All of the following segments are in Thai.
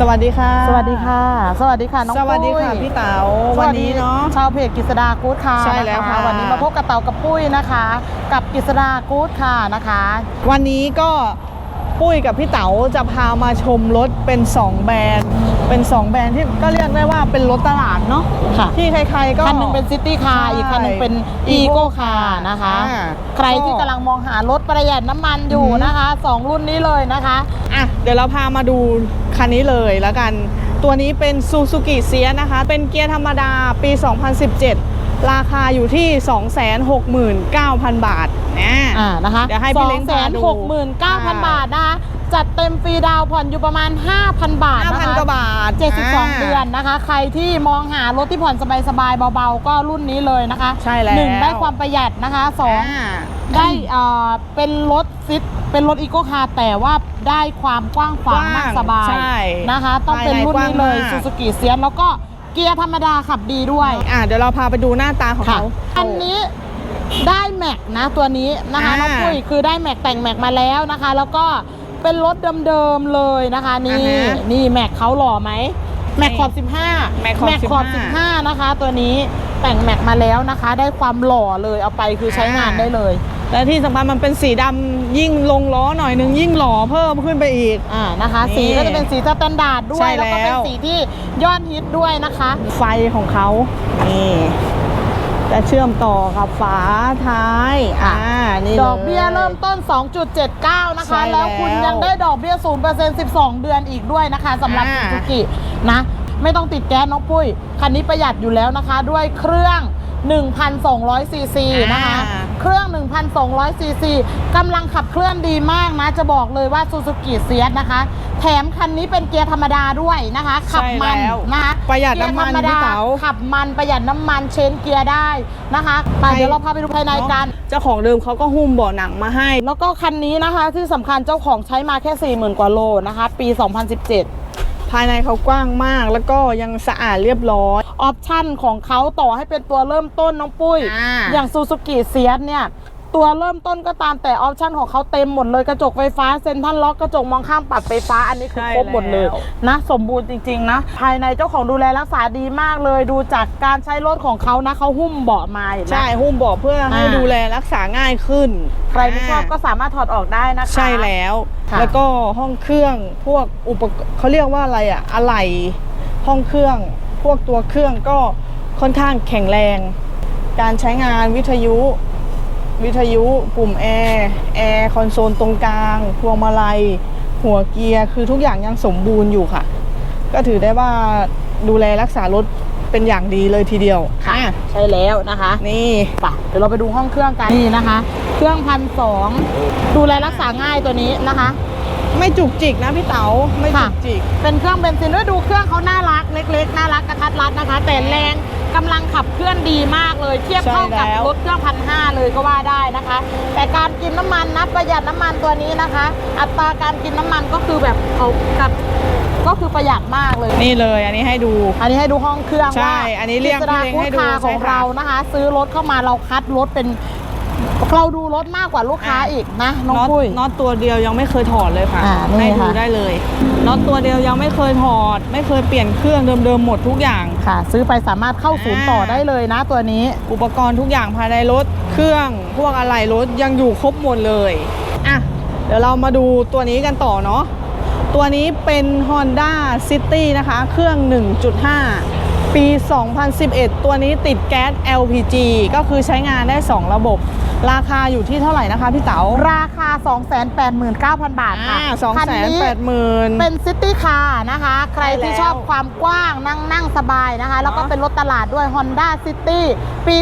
สวัสดีค่ะ สวัสดีค่ะ สวัสดีค่ะน้องสวัสดีค่ะปุ้ยพี่เต๋าสวันสดีนี้เนาะ ชาวเพจกิษดากู๊ดค่ะใช่แล้วนค่ะ วันนี้มาพบกับเต๋ากับปุ้ยนะคะ กับกิษดากู๊ดค่ะนะคะ วันนี้ก็ปุ้ยกับพี่เต๋าจะพามาชมรถเป็น 2 แบรนด์ เป็น 2 แบรนด์ที่ก็เรียกได้ว่าเป็นรถตลาดเนาะค่ะ ที่ใครๆก็ คันหนึงเป็นซิตี้คาร์ใช่อีกคันหนึงเป็นอีโก้คาร์นะคะ อ่าใครที่กำลังมองหารถประหยัดน้ำมันอยู่อือหือ นะคะสองรุ่นนี้เลยนะคะ อะเดี๋ยวเราพามาดู คันนี้เลยแล้วกัน ตัวนี้เป็น Suzuki s i e นะคะ เป็นเกียร์ธรรมดาปี 2017 ราคาอยู่ที่ 269,000 บาทนะอ่านะคะเดี๋ยวให้พี่เล้งแสพานดูหกหมื่นเก้าพันบาทนะคะจัดเต็มฟรีดาวน์ผ่อนอยู่ประมาณ 5,000 บาทนะคะ5,000กว่าบาท 72 เดือนนะคะ ใครที่มองหารถที่ผ่อนสบายๆเบาๆ ก็รุ่นนี้เลยนะคะ ใช่แล้วหนึ่งได้ความประหยัดนะคะสองอ่าได้เอ่อเป็นรถซิต เป็นรถอีโคคาร์แต่ว่าได้ความกว้างขวางกว้างนั่งสบายใช่นะคะ ต้องเป็นรุ่นนี้เลยภายในกว้างมากซูซูกิเซียนแล้วก็เกียร์ธรรมดาขับดีด้วย อะเดี๋ยวเราพาไปดูหน้าตาของค่ะเขาอันนี้ได้แม็กนะตัวนี้นะคะอ่าน้องปุ้ยคือได้แม็กแต่งแม็กมาแล้วนะคะ แล้วก็เป็นรถเดิมๆเลยนะคะนี่อ่าฮะนี่แม็กเขาหล่อไหมแม็กขอบ15แม็กขอบขอบ15 15นะคะ ตัวนี้แต่งแม็กมาแล้วนะคะ ได้ความหล่อเลยเอาไปคือใช้งานอ่าได้เลย และที่สำคัญมันเป็นสีดำยิ่งลงล้อหน่อยนึงยิ่งหล่อเพิ่มขึ้นไปอีก อ่านะคะนี่สีก็จะเป็นสีสแตนดาร์ดด้วใช่ย แล้วก็เป็นแล้วสีที่ยอดฮิตด้วยนะคะ ไฟของเขานี่จะเชื่อมต่อกับฝาท้ายอ่านี่ดอกเบี้ยล เริ่มต้น 2.79 นะคะใช่แล้วคุณแล้วยังได้ดอกเบี้ย 0% 12 เดือนอีกด้วยนะคะสำหรับอ่า ซูซูกินะ ไม่ต้องติดแก๊สน้องปุ้ย คันนี้ประหยัดอยู่แล้วนะคะ ด้วยเครื่อง 1,200ซีซีนะคะ อ่า เครื่อง 1,200ซีซีกำลังขับเคลื่อนดีมากนะ จะบอกเลยว่าซูซูกิเซียสนะคะ แถมคันนี้เป็นเกียร์ธรรมดาด้วยนะคะ ขับมันใช่แล้วนะคะประหยัดน้ำมันเกียร์ธรรมพี่ดาเต๋า ขับมันประหยัดน้ำมันเชนเกียร์ได้นะคะไปเดี๋ยวเราพาไปดูภายในกัน เจ้าของเดิมเขาก็หุ้มเบาะหนังมาให้ แล้วก็คันนี้นะคะที่สำคัญเจ้าของใช้มาแค่ 40,000 กว่าโลนะคะ ปี 2017 ภายในเขากว้างมากแล้วก็ยังสะอาดเรียบร้อย ออปชั่นของเขาต่อให้เป็นตัวเริ่มต้นน้องปุ้ย อ่า อย่างซูซูกิเซียสเนี่ย ตัวเริ่มต้นก็ตามแต่ออปชั่นของเขาเต็มหมดเลยกระจกไฟฟ้าเซ็นทรัลล็อกกระจกมองข้ามปรับไฟฟ้าอันนี้คือครบหมดเลยนะ สมบูรณ์จริง ๆ นะ ภายในเจ้าของดูแลรักษาดีมากเลย ดูจากการใช้รถของเขานะเขาหุ้มเบาะมาเห็นไหม ใช่หุ้มเบาะเพื่อให้อ่า ดูแลรักษาง่ายขึ้นใครไม่ชอบก็สามารถถอดออกได้นะคะ ใช่แล้วค่ะ แล้วก็ห้องเครื่องพวกอุปกรณ์เขาเรียกว่าอะไรอะอะไหล่ห้องเครื่อง พวกตัวเครื่องก็ค่อนข้างแข็งแรง การใช้งานวิทยุ วิทยุปุ่มแอร์แอร์คอนโซลตรงกลาง พวงมาลัย หัวเกียร์คือทุกอย่างยังสมบูรณ์อยู่ค่ะ ก็ถือได้ว่าดูแลรักษารถเป็นอย่างดีเลยทีเดียวค่ะอะใช่แล้วนะคะ นี่ไปเดี๋ยวเราไปดูห้องเครื่องกันนี่นะคะ เครื่องพันสองดูแลรักษาง่ายตัวนี้นะคะ ไม่จุกจิกนะพี่เต๋าไม่จุค่ะกจิก เป็นเครื่องเบนซินด้วยดูเครื่องเขาน่ารักเล็กๆน่ารักกระทัดรัดนะคะ แต่แรงกำลังขับเคลื่อนดีมากเลยเทียบเท่ากับใช่แล้วรถเครื่องพันห้าเลยก็ว่าได้นะคะ แต่การกินน้ำมันนะประหยัดน้ำมันตัวนี้นะคะ อัตราการกินน้ำมันก็คือแบบเขากับก็คือประหยัดมากเลย นี่เลยอันนี้ให้ดู อันนี้ให้ดูห้องเครื่องใช่ว่าอันนี้เรียกกฤษดาพี่เล้งให้ดูคูคาใช่ของค่ะเรานะคะ ซื้อรถเข้ามาเราคัดรถเป็น เราดูรถมากกว่าลูกค้าอะอีกนะน้องน็อตปุ้ย น็อตตัวเดียวยังไม่เคยถอดเลยค่ะอ่านี่ให้ดูค่ะ ได้เลยน็อตตัวเดียวยังไม่เคยถอด ไม่เคยเปลี่ยนเครื่องเดิมๆหมดทุกอย่าง ค่ะ ซื้อไปสามารถเข้าศูนย์ต่อได้เลยนะตัวนี้ อุปกรณ์ทุกอย่างภายในรถ เครื่องพวกอะไรรถยังอยู่ครบหมดเลยอะเดี๋ยวเรามาดูตัวนี้กันต่อเนาะตัวนี้เป็น Honda City นะคะ เครื่อง 1.5 ปี 2011 ตัวนี้ติดแก๊ส LPG ก็คือใช้งานได้ 2 ระบบ ราคาอยู่ที่เท่าไหร่นะคะพี่เต๋าราคา 289,000 บาทค่ะสองคันแสนนี้แปดหมื่นเป็นซิตี้คาร์นะคะ ใครที่ใช่แล้วชอบความกว้างนั่งนั่งสบายนะคะ แล้วก็เนอะเป็นรถตลาดด้วย Honda City ปี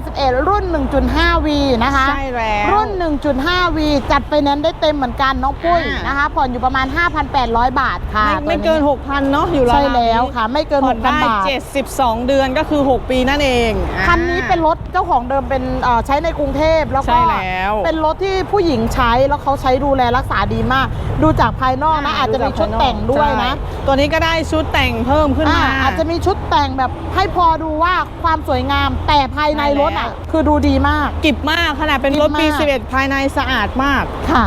2011 รุ่น 1.5V นะคะ ใช่แล้ว รุ่น 1.5V จัดไฟแนนซ์ได้เต็มเหมือนกันน้องปุ้ยอ่านนะคะ ผ่อนอยู่ประมาณ 5,800 บาทค่ะ ไม่ไม่ตัวเกิน 6,000 เนาะอยู่ราวๆใช่แล้วค่ะ ไม่เกินผ่อนได้6,000 บาท 72 เดือนก็คือ 6 ปีนั่นเองอ่าคันนี้เป็นรถเจ้าของเดิมเป็นเอ่อใช้ในกรุงเทพแล้วใช่ก็แล้วเป็นรถที่ผู้หญิงใช้แล้วเขาใช้ดูแลรักษาดีมาก ดูจากภายนอกนะอาจจะมีชุดแต่งด้วยนะใช่ตัวนี้ก็ได้ชุดแต่งเพิ่มขึ้นมาอ่าอาจจะมีชุดแต่งแบบให้พอดูว่าความสวยงาม แต่ภายในรถอะใช่แล้วคือดูดีมากกิบมากขนาดเป็นรถปีกิบมาก11 ภายในสะอาดมากค่ะ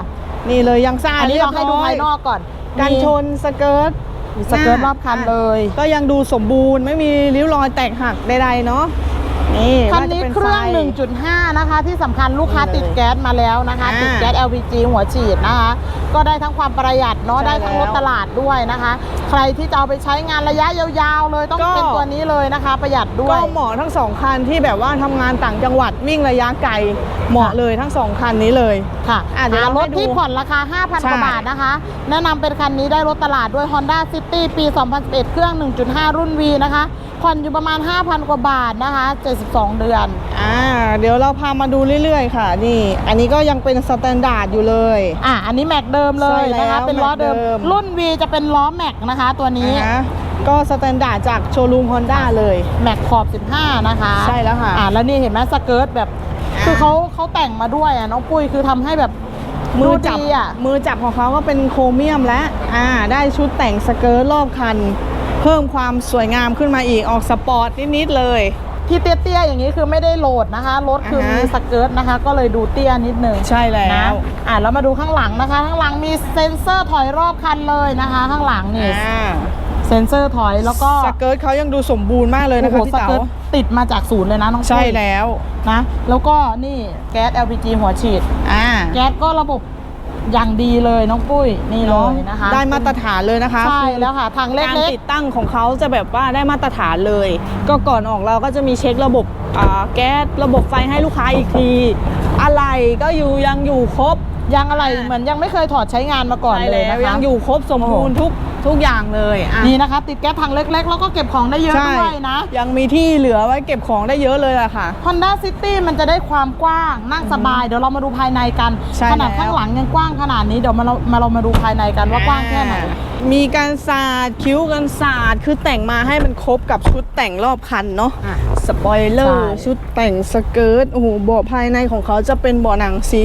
นี่เลยยังสะอาดอันนี้เรียเราบให้ดูร้อภายยนอกก่อนกันมีชนสเกิร์ตมีสเกิร์ตรอบคันเลย ก็ยังดูสมบูรณ์ไม่มีริ้วรอยแตกหักใดๆเนาะ นี่คันว่าจะนี้ป็เครื่องไฟ1.5 นะคะ ที่สำคัญลูกค้านี่เลยติดแก๊สมาแล้วนะคะ อ่าติดแก๊ส LPG หัวฉีดนะคะ ก็ได้ทั้งความประหยัดเนาะ ใช่ได้ทั้งแล้วรถตลาดด้วยนะคะ ใครที่จะเอาไปใช้งานระยะยาวๆ เลยต้องก็ เป็นตัวนี้เลยนะคะ ประหยัดด้วก็ย เหมาะทั้งสองคันที่แบบว่าทำงานต่างจังหวัดวิ่งระยะไกล เหมาะเลยทั้งสองคันนี้เลย ค่ะอะเดี๋ยวอ่ารเราถให้ดูที่ผ่อนราคา5,000ใช่กว่าบาทนะคะ แนะนำเป็นคันนี้ได้รถตลาดด้วย Honda City ปี 2011 เครื่อง 1.5 รุ่น V นะคะ ผ่อนอยู่ประมาณ 5,000 กว่าบาทนะคะ 72 เดือน อ่าเดี๋ยวเราพามาดูเรื่อย ๆ ค่ะ นี่ อันนี้ก็ยังเป็นสแตนดาร์ดอยู่เลย อะอันนี้แม็กเดิมเลยใช่แล้วนะคะเป็นล้อเดิม แม็กเดิม รุ่น V จะเป็นล้อแม็กนะคะ ตัวนี้อ่าก็สแตนดาร์ดจากโชว์รูมฮอนด้าเลย แม็กขอบ 15 นะคะใช่แล้วค่ะ อะแล้วนี่เห็นไหมสเกิร์ตแบบอ่าคือเขาเขาแต่งมาด้วยอะน้องปุ้ยคือทำให้แบบมือจับ ดูดีอะ มือจับของเขาก็เป็นโครเมียมและอ่า ได้ชุดแต่งสเกิร์ตรอบคัน เพิ่มความสวยงามขึ้นมาอีกออกสปอร์ตนิด ๆ เลยที่เตี้ยๆอย่างนี้คือไม่ได้โหลดนะคะ รถคืออ่าฮะมีสเกิร์ตนะคะ ก็เลยดูเตี้ยนิดนึงใช่แล้นะวอะแล้วมาดูข้างหลังนะคะ ข้างหลังมีเซ็นเซอร์ถอยรอบคันเลยนะคะ ข้างหลังนี่อ่าเซ็นเซอร์ถอยแล้วก็สเกิร์ตเขายังดูสมบูรณ์มากเลยนะคะโอ้โหพี่สเต๋าเกิร์ตติดมาจากศูนย์เลยนะน้องปุ้ยใช่แล้วนะ แล้วก็นี่แก๊ส LPG หัวฉีดอ่าแก๊สก็ระบบ อย่างดีเลยน้องปุ้ยนี่เลเนาะยนะคะ ได้มาตรฐานเลยนะคะใช่คือแล้วค่ะทางเล็การกติดตั้งของเขาจะแบบว่าได้มาตรฐานเลย ก็ก่อนออกเราก็จะมีเช็คระบบอ่าแก๊สระบบไฟให้ลูกค้าอีกที อะไรก็อยู่ยังอยู่ครบๆยังอะไรเหมือนยังไม่เคยถอดใช้งานมาก่อนใช่เลยแล้วนะคะยังอยู่ครบสมบูรณ์ทุก ทุกอย่างเลยอะนี่นะคะ ติดแก๊สถังเล็กๆ แล้วก็เก็บของได้เยอะใช่ด้วยนะ ยังมีที่เหลือไว้เก็บของได้เยอะเลยอะค่ะ Honda City มันจะได้ความกว้างนั่งสบาย เดี๋ยวเรามาดูภายในกันใช่ขนาดแล้วข้างหลังยังกว้างขนาดนี้เดี๋ยวมาเรามาเรามาดูภายในกันว่ากว้างแค่ไหนอ่ามีการสาดคิ้วกันสาดคือแต่งมาให้มันครบกับชุดแต่งรอบคันเนาะอะสปอยเลอร์ใช่ชุดแต่งสเกิร์ตโอ้โหเบาะภายในของเขาจะเป็นเบาะหนังสี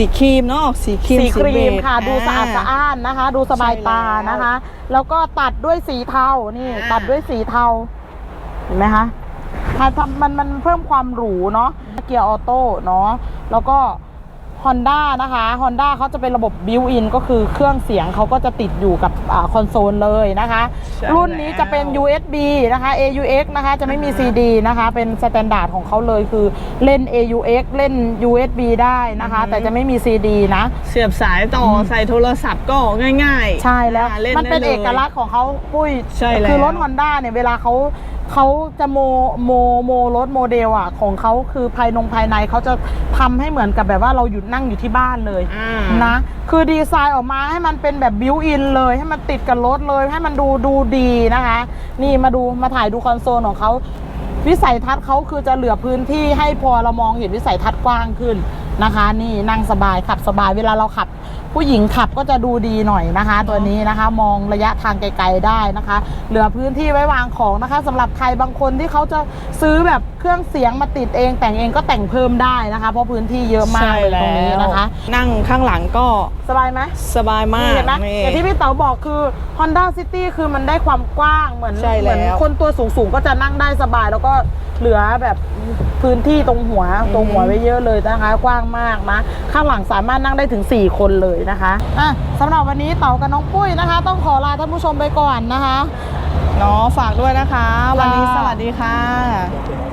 สีครีมเนาะออกสีครีมสีครีเบมจค่ะ ดูสะอาดสะอ้านนะคะ ดูสบายตาใช่แล้วนะคะ แล้วก็ตัดด้วยสีเทานี่อ่าตัดด้วยสีเทาเห็นไหมคะถ้าทำมันมันเพิ่มความหรูเนาะเกียร์ออโต้เนาะแล้วก็ Honda นะคะ Honda เขาจะเป็นระบบบิวอินก็คือเครื่องเสียงเขาก็จะติดอยู่กับอาคอนโซลเลยนะคะ ใช่รุ่นนี้แล้วจะเป็น USB นะคะ AUX นะคะจะไม่มี CD นะคะ เป็นสแตนดาร์ดของเขาเลยคือเล่น AUX เล่น USB ได้นะคะ แต่จะไม่มี CD นะ เสียบสายต่ออใส่โทรศัพท์ก็ง่ายๆใช่แล้ว อ่าล่มันเป็นได้เอกลักษณ์ของเขาปุ้ยใช่แล้วคือรถ Honda เนี่ยเวลาเขา เขาจะโมโมโมรถโมเดลอะ ของเขาคือภายนงภายในเขาจะทำให้เหมือนกับแบบว่าเราอยู่นั่งอยู่ที่บ้านเลยอ่านะ คือดีไซน์ออกมาให้มันเป็นแบบบิวอินเลย ให้มันติดกับรถเลย ให้มันดูดูดีนะคะ นี่มาดูมาถ่ายดูคอนโซลของเขาวิสัยทัศน์เขาคือจะเหลือพื้นที่ให้พอเรามองเห็นวิสัยทัศน์กว้างขึ้นนะคะ นี่นั่งสบายขับสบายเวลาเราขับ ผู้หญิงขับก็จะดูดีหน่อยนะคะ ตัวนี้นะคะ มองระยะทางไกลๆได้นะคะ เหลือพื้นที่ไว้วางของนะคะสำหรับใครบางคนที่เขาจะซื้อแบบเครื่องเสียงมาติดเองแต่งเองก็แต่งเพิ่มได้นะคะ เพราะพื้นที่เยอะมากใช่เลยตรงนี้นะคะ นั่งข้างหลังก็สบายไหมสบายมากเห็นไหมนี่อย่างที่พี่เต๋าบอกคือ Honda City คือมันได้ความกว้างเหมือนใช่เหมือนแล้วคนตัวสูงๆก็จะนั่งได้สบายแล้วก็เหลือแบบพื้นที่ตรงหัวตรงหัวไว้เยอะเลยนะคะ กว้างมากนะข้างหลังสามารถนั่งได้ถึง 4 คนเลยนะคะอะสำหรับวันนี้เต๋ากับน้องปุ้ยนะคะ ต้องขอลาท่านผู้ชมไปก่อนนะคะเนาะฝากด้วยนะคะ วันนี้ค่ะสวัสดีค่ะ